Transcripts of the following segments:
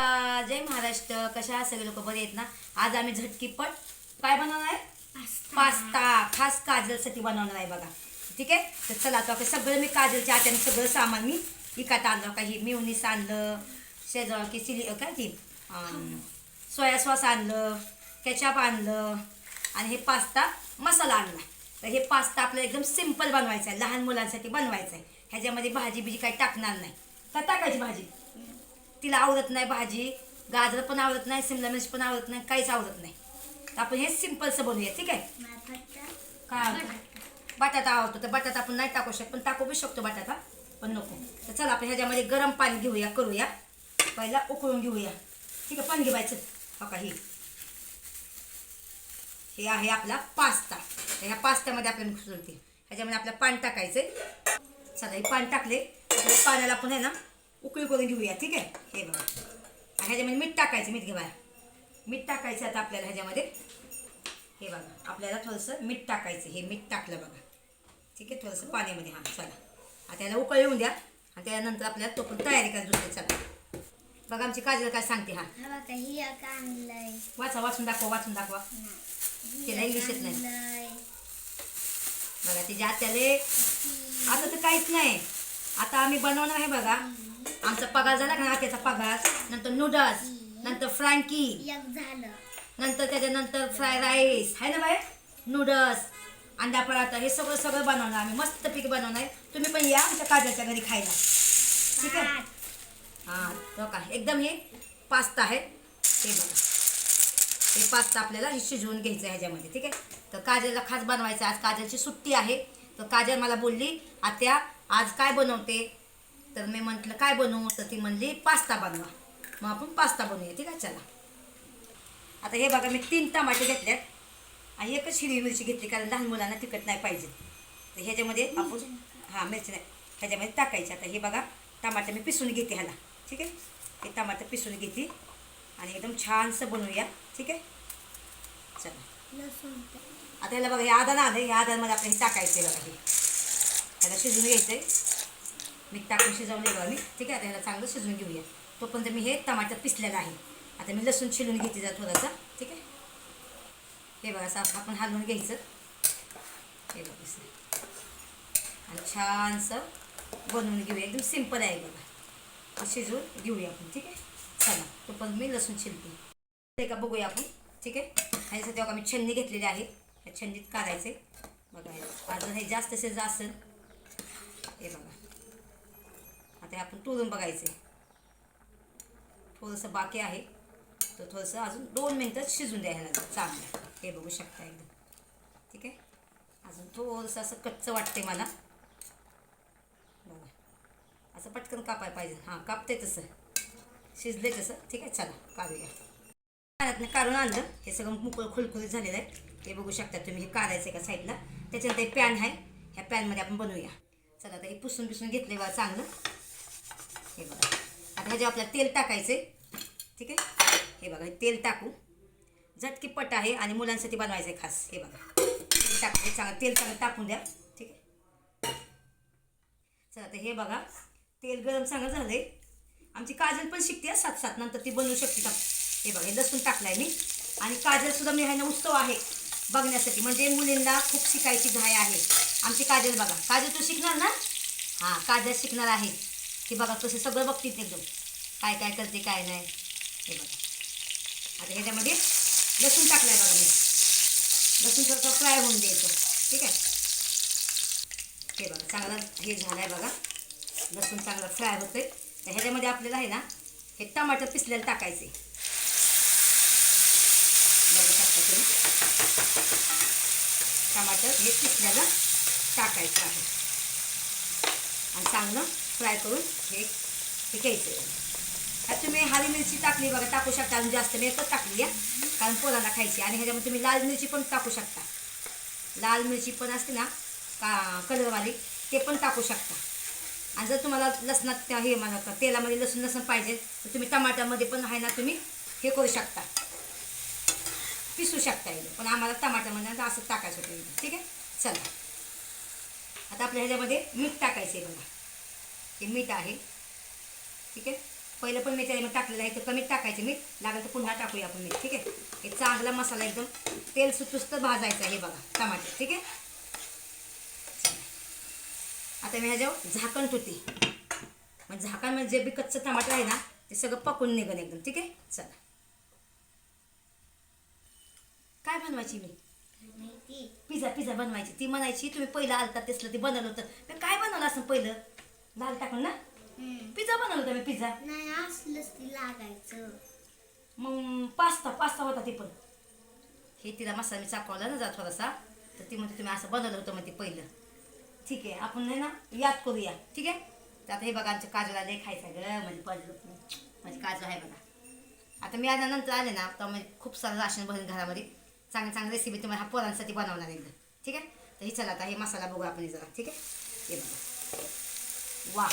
जय महाराष्ट्र कशा सगळे लोक? बरे आहेत ना? आज आम्ही झटकीपट काय बनवणार आहे? पास्ता. खास काजलसाठी बनवणार आहे बघा. ठीक आहे? तर चला आता आपलं सगळं मी काजलच्या आट्याने सगळं सामान मी विकत आणलं काही मिवनीस आणलं शेजवान की चिली काय ती? अं, सोया सॉस आणलं केचप आणलं आणि हे पास्ता मसाला आणला. तर हे पास्ता आपल्याला एकदम सिंपल बनवायचा आहे. लहान मुलांसाठी बनवायचा आहे. ह्याच्यामध्ये भाजी बिजी काही टाकणार नाही. का टाकायची भाजी? तिला आवडत नाही भाजी गाजर पण आवडत नाही शिमला मिरची पण आवडत नाही काहीच आवडत नाही. तर आपण हे सिम्पलचं बनवूया ठीक आहे? काय आवडतं? बटाटा आवडतो तर बटाटा आपण नाही टाकू शकतो पण टाकू बी शकतो बटाटा पण नको. तर चला आपण ह्याच्यामध्ये गरम पाणी घेऊया करूया. पहिला उकळून घेऊया. ठीक आहे पाणी घेवायचं हो का हे. हे आहे आपला पास्ता. तर ह्या पास्त्यामध्ये आपल्याला घुसळते ह्याच्यामध्ये आपल्याला पाणी टाकायचं चला हे पाणी टाकले. पाण्याला आपण आहे ना उकळी करून घेऊया ठीक आहे? हे बघा. आणि ह्याच्यामध्ये मीठ टाकायचं मीठ घेवा मीठ टाकायचं आता आपल्याला ह्याच्यामध्ये. हे बघा आपल्याला थोडंसं मीठ टाकायचं हे मीठ टाकलं बघा. ठीक आहे? थोडंसं पाण्यामध्ये हां चला. आता याला उकळ येऊन द्या. आणि त्यानंतर आपल्याला तो पण तयारी करा दुसरी चला. बघा आमची काजल काय सांगते हा. वाचा वाचून दाखवा वाचून दाखवा. तिला इंग्लिश येत नाही. नाही बघा तिच्या आत्याले आता तर काहीच नाही. आता आम्ही बनवणार आहे बघा. आमचा पगार झाला का ना आत्याचा पगार. नंतर नूडल्स नंतर फ्रँकी नंतर त्याच्यानंतर फ्राय राईस आहे ना बाय नूडल्स अंडा पराठा हे सगळं सगळं बनवणार. आम्ही मस्त पीक बनवणार. आहे तुम्ही पण या आमच्या काजाच्या घरी खायला. ठीक आहे? हां तो काय? एकदम हे पास्ता आहे. हे बघा. हे पास्ता आपल्याला हे शिजवून घ्यायचं आहे ह्याच्यामध्ये. ठीक आहे? तर काजलला खास बनवायचं. आज काजलची सुट्टी आहे. तर काजल मला बोलली आत्या आज काय बनवते? तर मी म्हटलं काय बनवू? तर ती म्हणली पास्ता बनवा. मग आपण पास्ता बनवूया ठीक आहे? चला. आता हे बघा मी तीन टमाटे घेतल्यात आणि एकच हिरवी मिरची घेतली कारण लहान मुलांना तिखट नाही पाहिजे. तर ह्याच्यामध्ये आपण हां मिरची नाही. ह्याच्यामध्ये टाकायची. आता हे बघा टमाटर मी पिसून घेते ह्याला ठीक आहे? हे टमाटर पिसून घेते. आणि एकदम छानसं बनवूया ठीक आहे? चला. आता ह्याला बघा हे आदान आलं हे आदानमध्ये आपलं हे टाकायचं आहे बघा हे. ह्याला शिजून घ्यायचं आहे मीठ टाकून शिजवले बघा मी ठीक आहे? आता ह्याला चांगलं शिजवून घेऊया. तोपर्यंत मी हे टमाटर पिसलेलं आहे. आता मी लसूण शिलून घेते जा थोडासा. ठीक आहे? हे बघा असं आपण हलवून घ्यायचं. हे बघा असं. आणि छानसं बनवून घेऊया. एकदम सिंपल आहे बघा. शिजवून घेऊया आपण. ठीक आहे? चला तोपर्यंत मी लसूण शिलते ते का बघूया आपण. ठीक आहे? ह्याच्यासाठी बघा मी छन्नी घेतलेली आहे. ह्या छन्नीत काढायचे बघा हे. अजून हे जास्त शिजत असेल हे बघा आता हे आपण तोडून बघायचे. थोडंसं बाकी आहे. तर थोडंसं अजून दोन मिनटं शिजून द्यायला लागेल चांगलं. हे बघू शकता एकदम. ठीक आहे? अजून थोडंसं असं कच्चं वाटते मला. बघा. असं पटकन कापाय पाहिजे. हां कापते तसं. शिजले तसं. ठीक आहे चला काढूया. पाण्यातनं काढून आणलं. हे सगळं मोकळं खुलखुलीत झालेलं आहे. हे बघू शकता तुम्ही हे काढायचं आहे का साईडला? त्याच्यानंतर एक पॅन आहे. ह्या पॅनमध्ये आपण बनवूया. चला आता हे पुसून पिसून घेतले बा चांगलं. हे बघा. आता ह्याच्या आपल्याला तेल टाकायचं आहे ठीक आहे? हे बघा हे तेल टाकू. झटकीपट आहे आणि मुलांसाठी बनवायचं आहे खास. हे बघा. तेल टाकते चांगलं तेल चांगलं टाकून द्या ठीक आहे? चला आता हे बघा. तेल गरम चांगलं झालं आहे आमची काजल पण शिकते सात सात. नंतर ती बनवू शकते. का हे बघा हे लसूण टाकलाय मी. आणि काजलसुद्धा मी ह्यानं उत्सव आहे बघण्यासाठी. म्हणजे मुलींना खूप शिकायची घाय आहे. आमची काजल बघा. काजल तू शिकणार ना? हां काजल शिकणार आहे. की बघा तसे सगळं बघतील एकदम. काय काय करते काय नाही. हे बघा. आता ह्याच्यामध्ये लसूण टाकलं आहे बघा मी. लसूण थोडंसं फ्राय होऊन द्यायचं. ठीक आहे? हे बघा चांगलं हे झालं आहे बघा. लसूण चांगलं फ्राय होतंय. तर ह्याच्यामध्ये आपल्याला आहे ना हे टमाटर पिसलेलं टाकायचे बघा शकता तुम्ही. टमाटर हे पिसलेलं टाकायचं आहे. आणि चांगलं फ्राय करून हे हे घ्यायचं आहे आता तुम्ही हरी मिरची टाकली बघा टाकू शकता. आणि जास्त मी एकच टाकली आहे. कारण पोराला खायची आणि ह्याच्यामध्ये तुम्ही लाल मिरची पण टाकू शकता. लाल मिरची पण असते ना का कलरवाली ते पण टाकू शकता. आणि जर तुम्हाला लसणात त्या हे म्हणा तेलामध्ये लसूण लसण पाहिजे तर तुम्ही टमाट्यामध्ये पण आहे ना तुम्ही हे करू शकता. पिसू शकता येईल पण आम्हाला टमाट्यामध्ये असं टाकायचं होतं ठीक आहे? चला. आता आपल्या ह्याच्यामध्ये मीठ टाकायचं आहे बघा. हे मीठ आहे. ठीक आहे? पहिलं पण मी त्याला टाकलेलं आहे तर कमीच टाकायचं मीठ. लागेल तर पुन्हा टाकूया आपण मीठ ठीक आहे? हे चांगला मसाला एकदम तेल सुतुस्त भाजायचं आहे हे बघा टमाटर ठीक आहे? आता मी ह्याच्यावर झाकण ठेवते. मग झाकण म्हणजे जे बी कच्चं टमाटर आहे ना ते सगळं पकून निघन एकदम ठीक आहे? चला. काय बनवायची मी? माहिती पिझ्झा पिझ्झा बनवायची. ती म्हणायची तुम्ही पहिलं आलता तेसलं ते बनवलं होतं. मी काय बनवलं असं पहिलं? लाल टाकून ना? पिझ्झा बनवलं होता मी पिझ्झा. नाही असलंच ती लागायचं. मग पास्ता पास्ता होता ते पण. हे तिला मसाला मी चाकवला ना जा थोडासा. तर ती म्हणते तुम्ही असं बनवलं होतं म्हणते पहिलं. ठीक आहे आपण नाही ना याद करूया. ठीक आहे? तर आता हे बघा आमच्या काजूला लय खायचं ग म्हणजे पडलं माझी काजू आहे बघा. आता मी आता नंतर आले ना तर म्हणजे खूप सारं राशन भरून घरामध्ये. चांगली चांगली रेसिपी तुम्हाला हा पोरांसाठी बनवणार एकदम ठीक आहे? तर हे चला आता हे मसाला बघू आपण जरा. ठीक आहे? हे बघा. वा.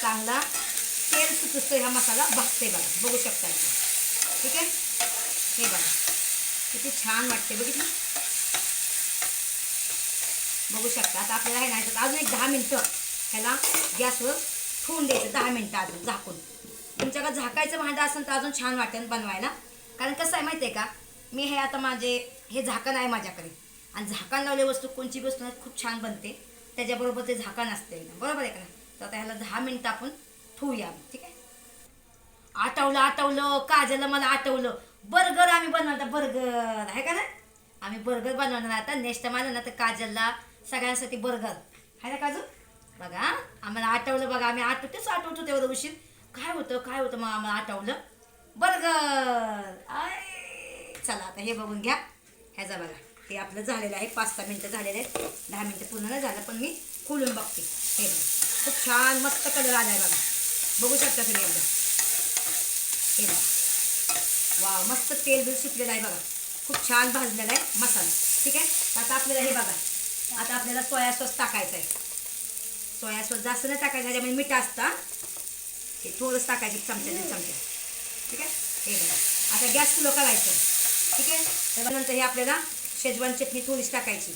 चांगला तेल सुटतो हा मसाला बघते बघा बघू शकता ठीक आहे? हे बघा. किती छान वाटते बघितलं? बघू शकता. आता आपल्याला हे नाही तर अजून एक दहा मिनटं. ह्याला गॅसवर ठेवून द्यायचं दहा मिनटं अजून झाकून. तुमच्याकडे झाकायचं भांडं असेल तर अजून छान वाटेल बनवायला. कारण कसं आहे माहिती आहे का? मी हे आता माझे हे झाकण आहे माझ्याकडे. आणि झाकण लावले वस्तू कोणची वस्तू खूप छान बनते. त्याच्याबरोबर ते झाकण असते बरोबर आहे का? तर आता ह्याला दहा मिनटं आपण ठेवूया ठीक आहे? आठवलं आठवलं काजलं मला आठवलं बर्गर आम्ही बनवणार बर्गर. आहे का ना आम्ही बर्गर बनवणार आता. नेक्स्ट टाइम आलं ना तर काजलला सगळ्यांसाठी बर्गर. आहे ना काजू? बघा आम्हाला आठवलं बघा आम्ही आठवतेच आठवतो तेवढं उशीर. काय होतं काय होतं मग आम्हाला आठवलं बर्गर. आय चला आता हे बघून घ्या. ह्याचा बघा. हे आपलं झालेलं आहे. पाच सहा मिनटं झालेले आहेत. दहा मिनटं पूर्ण नाही झालं पण मी खोलून बघते. हे खूप छान मस्त कलर आला आहे बघा. बघू शकता तुम्ही एकदा. हे बघा. वा मस्त तेल बिल सुटलेलं आहे बघा. खूप छान भाजलेला आहे मसाला. ठीक आहे? आता आपल्याला हे बघा. आता आपल्याला सोया सॉस टाकायचं आहे सोया सॉस जास्त नाही टाकायचं ह्याच्यामध्ये मीठ असतं. हे थोडंच टाकायचं चमच्या चमचा दीड चमचा. ठीक आहे? हे बघा. आता गॅस फुलं करायचं. ठीक आहे? त्याच्यानंतर हे आपल्याला शेजवान चटणी थोडीच टाकायची.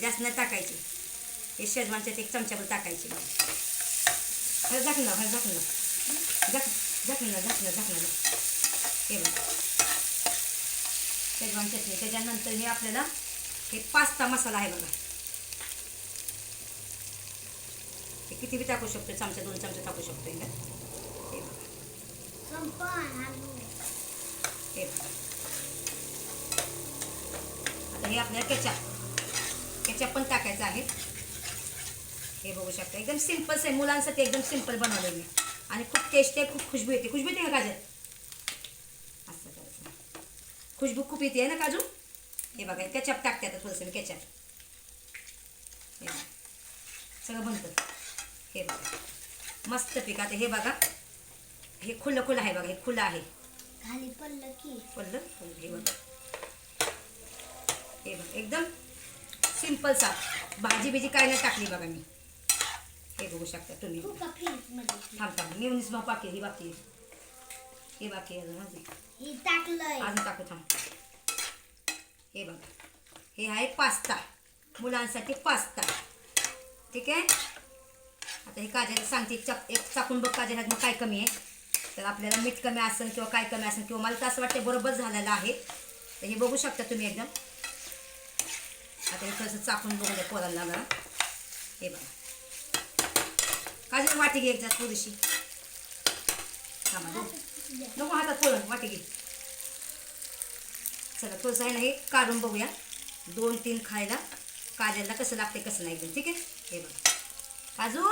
जास्त नाही टाकायची. हे शेजवान चटणी एक चमच्यावर टाकायची. हर झाकणं हर झाकणं झाक झाकणं झाकणं झाकणं हे बघा. शेजवान चटणी त्याच्यानंतर हे आपल्याला हे पास्ता मसाला आहे बघा. हे किती बी टाकू शकतो चमचा दोन चमचे टाकू शकतो हे बघा. हे बघा. आता हे आपल्याला केचप केचप पण टाकायचं आहे. हे बघू शकता एकदम सिम्पल्स आहे. मुलांसाठी एकदम सिंपल बनवलं मी आणि खूप टेस्टी आहे खूप खुशबू येते. खुशबू येते का काजल? असं करायचं. खुशबू खूप येते आहे ना काजू? हे बघा केचप टाकते आता थोडंसं केचप हे. सगळं बनतं. हे बघा. मस्त पीक आता हे बघा. हे खुलं खुलं आहे बघा हे खुलं आहे. खाली पडलं की. पडलं. हे हे बघा. एकदम सिंपल साफ भाजी बिजी काय नाही टाकली बघा मी. हे बघू शकता तुम्ही. मध्ये थांब थांब. मेवणीच मग बाकी आहे, ही बाकी. हे बाकी अजून अजून. हे टाकू थांब. हे बघा. हे आहे पास्ता. मुलांसाठी पास्ता. ठीक आहे? आता हे काजल सांगते एक चाक एक चाकून बघ काजल ह्यात मग काय कमी आहे. तर आपल्याला मीठ कमी असेल किंवा काय कमी असेल किंवा मला तर असं वाटतं बरोबर झालेलं आहे. तर हे बघू शकता तुम्ही एकदम. आता हे थोडंसं चाकून बघू द्या पोरांना जरा. हे बघा. काजल वाटी घे एकदा थोडीशी. थांबा नको हातात पोळं वाटी घे. चला थोडंसं आहे ना हे काढून बघूया. दोन तीन खायला. काजलला कसं लागते कसं नाही एकदम ठीक आहे? हे बघा. काजू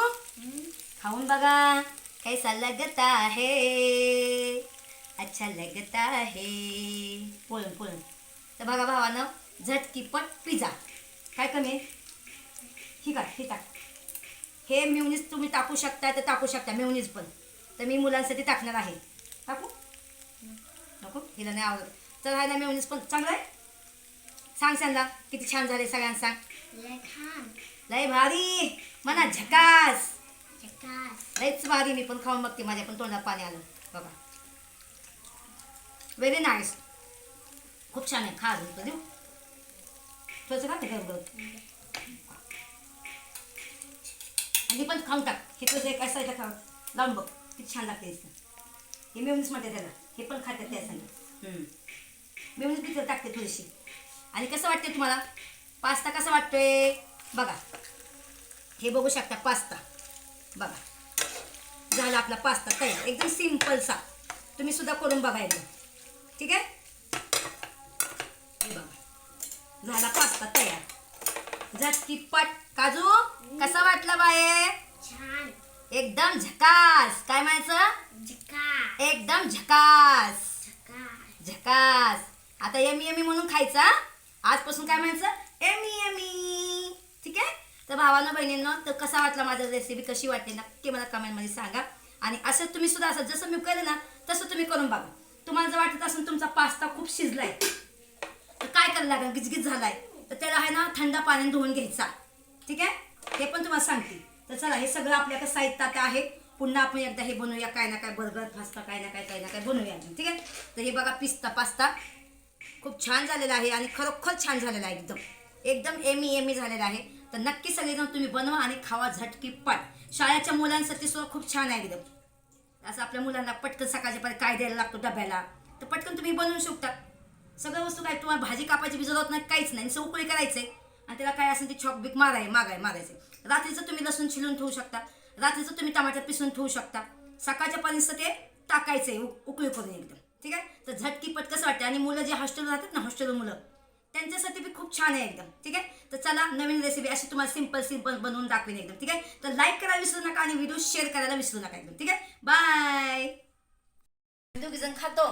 खाऊन बघा. कैसा लगता है? अच्छा लगता है. पोळण पोळण तर बघा भावानं झटकीपट पिझ्झा काय कमी आहे? ठीक आहे हे टाक. हे म्युनिस तुम्ही टाकू शकता तर टाकू शकता म्युनिस पण. तर मी मुलांसाठी टाकणार आहे. टाकू? नको हिला नाही आवडत. तर ना मेवणीस पण चांगलं आहे? सांग सांगा किती छान झाले सगळ्यांना सांग. लय भारी. म्हणा झकास. लयच भारी मी पण खाऊन बघते माझ्या पण तोंडात पाणी आलं. बघा. व्हेरी नाईस खूप छान आहे खा अजून देऊ. थोडंसं खाते गरम आणि पण खाऊन टाक. हे तुझं एक असायचं खाऊन लावून बघ. किती छान लागते इथं हे मेवणीच म्हणते त्याला. हे पण खातात त्या संग. मेवणीच तिथं टाकते थोडीशी आणि कसं वाटते तुम्हाला? पास्ता कसा वाटतोय? बघा. हे बघू शकता पास्ता. बघा. झाला आपला पास्ता तयार. एकदम सिम्पलसा तुम्ही सुद्धा करून बघा एकदम ठीक आहे? बघा. झाला पास्ता तयार. झटकीपट. काजू कसा वाटला बाये? छान. एकदम झकास. काय म्हणायचं? एकदम झकास. झका झकास. आता यमी यमी म्हणून खायचा आजपासून काय म्हणायचं? Yummy yummy. ठीक आहे? तर भावानं बहिणींनो तर कसा वाटला माझा रेसिपी कशी वाटली? नक्की मला कमेंटमध्ये सांगा. आणि असं तुम्ही सुद्धा असं जसं मी केलं ना तसं तुम्ही करून बघा. तुम्हाला जर वाटत असेल तुमचा पास्ता खूप शिजलाय लागेल गिजगिज झालाय. तर त्याला आहे ना थंड पाण्याने धुवून घ्यायचा. ठीक आहे? हे पण तुम्हाला सांगते. तर चला हे सगळं आपल्याकडे साहित्य आता आहे. पुन्हा आपण एकदा हे बनवूया. काय ना काय बर्गर पास्ता काय ना काय काय ना काय बनवूया ठीक आहे? तर हे बघा पिस्ता पास्ता खूप छान झालेला आहे आणि खरोखर छान झालेला आहे एकदम. एकदम एमी एमी झालेला आहे. तर नक्की सगळेजण तुम्ही बनवा आणि खावा झटकी पट शाळेच्या मुलांसाठी सुद्धा खूप छान आहे एकदम. असं आपल्या मुलांना पटकन सकाळच्या पर्यंत काय द्यायला लागतो डब्याला. तर पटकन तुम्ही बनवू शकता. सगळ्या वस्तू काय तुम्हाला भाजी कापायची बी जरूरत नाही काहीच नाही. नुसतं उकळी करायचंय. आणि त्याला काय असेल ते चॉक बिक माराय मागाय मारायचे रात्रीचं तुम्ही लसूण छिलून ठेवू शकता. रात्रीचं तुम्ही टमाटर पिसून ठेवू शकता. सकाळच्या पर्यंत ते टाकायचंय उकळी करून एकदम. ठीक आहे? तर झटकी कसं वाटतं आणि मुलं जे हॉस्टेल राहतात ना हॉस्टेल मुलं त्यांच्यासाठी बी खूप छान आहे एकदम. ठीक आहे? तर चला नवीन रेसिपी अशी तुम्हाला सिंपल सिंपल बनवून दाखवेन एकदम. ठीक आहे? तर लाईक करायला विसरू नका आणि व्हिडिओ शेअर करायला विसरू नका एकदम. ठीक आहे? बाय दोघी जण खातो.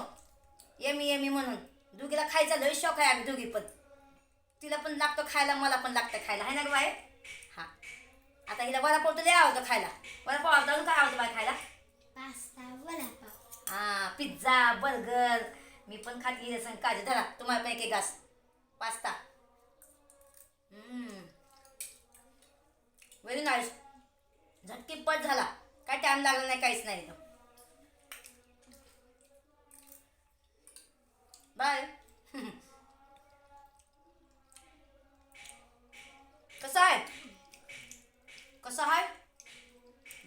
येमी येमी म्हणून. दोघीला खायचा लय शौक आहे आम्ही दोघी पण. तिला पण लागतो खायला मला पण लागतं खायला. आहे ना गं बाय हा. आता हिला वडापाव तर लय आवडतं खायला. वडापाव आवडतं अजून काय आवडतं बाय खायला? पास्ता वडापाव. हा पिझ्झा बर्गर. मी पण खाती असं काजू धरा. तुम्हाला पण एक घास. पास्ता. व्हेरी नाईस झटकीपट झाला. काय टाइम लागला नाही काहीच नाही. बाय कसं आहे कसं आहे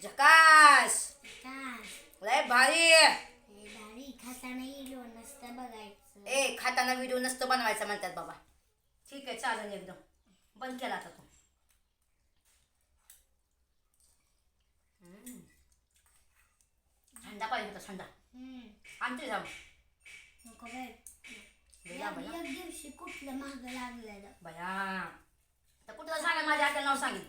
झकास झका लय भारी ए खाताना व्हिडिओ नसतं बनवायचा म्हणतात बाबा ठीक आहे चालेल एकदम बंद केला आता तो. थंडा पाहिजे होता थंडा. आणते जाऊन ना. एक दिवशी कुठलं महाग लागलेलं? बया आता कुठं सांगा माझ्या आत्या नाव सांगेल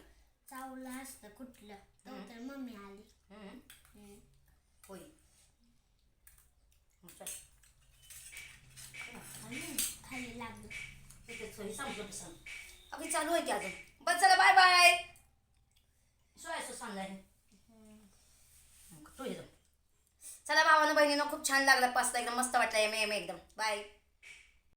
चावलं असतं कुठलं? तो तर मम्मी आली. हम्म. हम्म. होय. मग चल. आणि खाली लागलं. सोयी संपलं अगदी चालू आहे की अजून. बस चला बाय बाय सोयासो सांगाय तो येतो चला भावानं बहिणीनं खूप छान लागला. पास्ता एकदम मस्त वाटला एम एम एकदम. बाय